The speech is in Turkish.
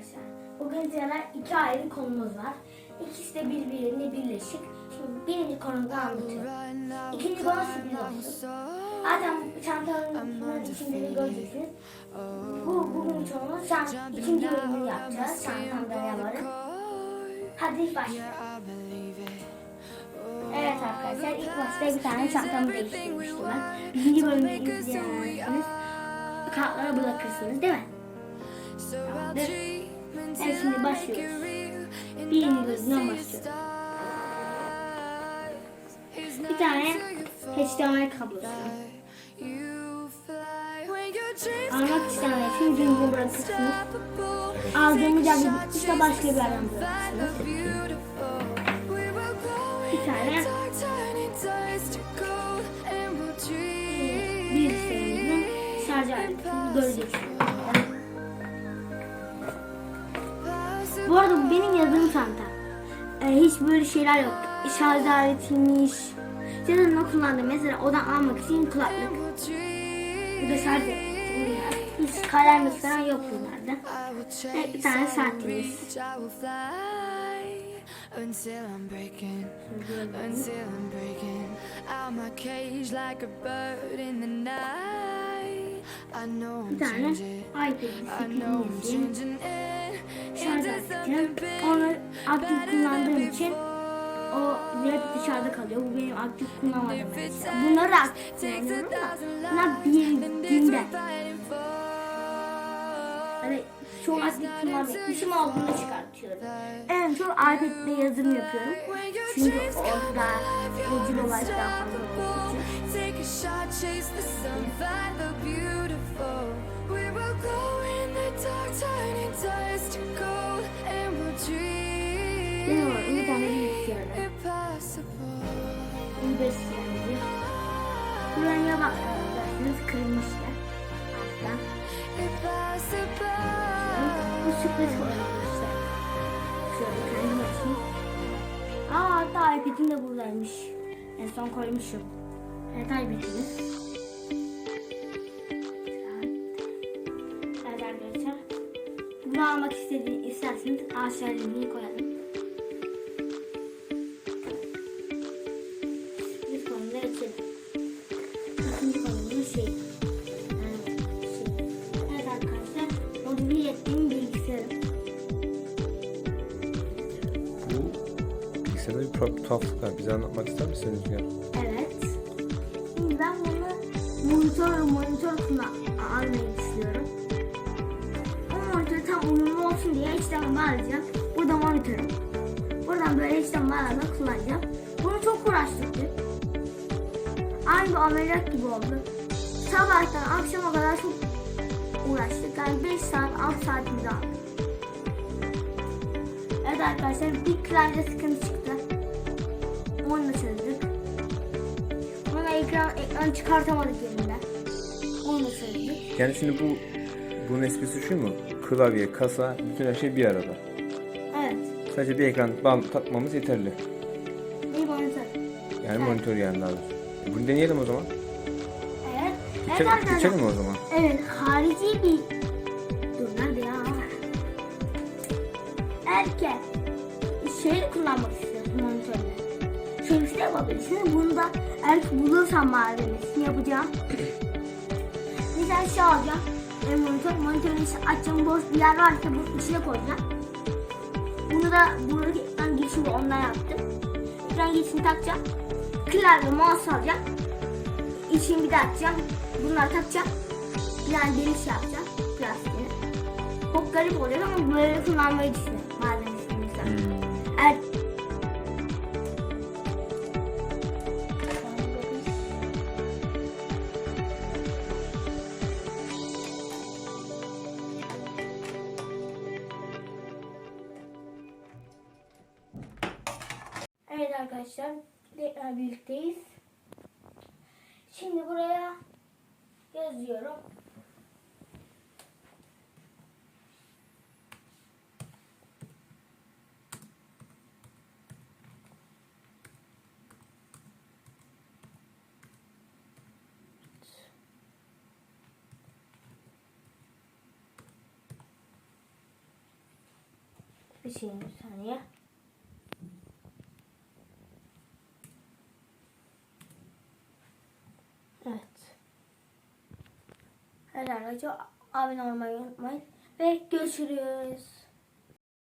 arkadaşlar. Bugün sizlere iki ayrı konumuz var. İkisi de birbirine birleşik. Şimdi birinci konumu anlatıyorum. İkinci konu sürpriz olsun. Zaten çantanın içinde göreceksiniz. Bu bugün konumuz çant ikinci bölümünü yapacağız. Çantamda ne varım. Hadi başlayalım. Evet arkadaşlar ilk başta bir tane çantamı değiştirmiştim ben. Birinci bölümü izleyebilirsiniz. Kartlara bırakırsınız değil mi? Tamamdır. Evet şimdi başlıyoruz. Birinci bölümden başlıyoruz. Bir tane HDMI kablosu. Almak için zincir bırakırsınız. Aldığımız yerde bitmişse başka bir yerden bırakırsınız. Bir tane bir serimizin şarj aletini göreceksiniz. Bu arada bu benim yazım çantam. Ee, hiç böyle şeyler yok. Şarj aletiymiş. Zaten ne kullandım? Mesela odan almak için kulaklık. Bu da şarj. Hiç kalem falan yok bunlarda. Evet, bir tane saatimiz. Until I'm breaking, until I'm breaking out my cage like a bird in the night. Bir tane iPad I know I'm 8'in changing it şarj into aleti. something Onu aktif kullandığım için o hep dışarıda kalıyor. Bu benim aktif kullanmadığım mesela. Bunları aktif kullanıyorum da bunlar bir günde. Hani çok aktif kullanmıyorum. İşim olduğunda çıkartıyorum. En çok iPad'de yazım yapıyorum. Çünkü orada ucuz olarak daha fazla Benim var bir tane bilgisayarım. impossible. Bir beslenci. Buraya bakmıyorsunuz kırmışlar. Alttan. Impossible. Bu sürpriz koymuşlar. Şöyle kendim açayım. Aa hatta de buradaymış. En son koymuşum. Evet iPad'imiz. Bunu almak istediğiniz isterseniz aşağıya linkini koyalım. Şey. Evet, arkadaşlar. Modifiye ettiğim bilgisayarım. Bu bilgisayarda bir tuhaf- tuhaflık var. Bize anlatmak ister misiniz Rüzgar? Evet. Şimdi ben bunu monitör monitör almayı düşünüyorum. O monitör tam uyumlu olsun diye HDMI bağlayacağım. Burada monitörüm. Buradan böyle HDMI bağladan kullanacağım. Bunu çok uğraştırdık. Aynı bir ameliyat gibi oldu. Sabahtan akşama kadar çok uğraştık. Yani 5 saat 6 saatimizi aldı. Evet arkadaşlar bir klavye sıkıntı çıktı. Onu da çözdük. Ama ekran, ekran çıkartamadık yerinden. Onu da çözdük. Yani şimdi bu bunun esprisi şu mu? Klavye, kasa, bütün her şey bir arada. Evet. Sadece bir ekran bam takmamız yeterli. Bir monitör. Yani Evet. monitör yani daha doğrusu. Bunu deneyelim o zaman. Evet. Evet Geçelim, mi o zaman? Evet harici bir... Dur nerede ya? Erken. Şey kullanmak istiyorsun monitörle. Bir şey yapabilirsin. Bunu da eğer bulursam malzemesini yapacağım. Mesela şey alacağım. E, monitör, monitörün içine açacağım. Boş bir yer varsa bunun içine koyacağım. Bunu da buradaki ekran de ondan yaptım. Ekran girişini takacağım. Klavye, mouse alacağım. İçini bir de açacağım. Bunları takacağım. Delik şey yapacağım. Plastiğini. Çok garip oluyor ama böyle kullanmayı düşünüyorum. Malzemesini mesela. Evet. Evet arkadaşlar, tekrar birlikteyiz. Şimdi buraya yazıyorum. Bir şey bir saniye. Herhalde abone olmayı unutmayın. Ve görüşürüz.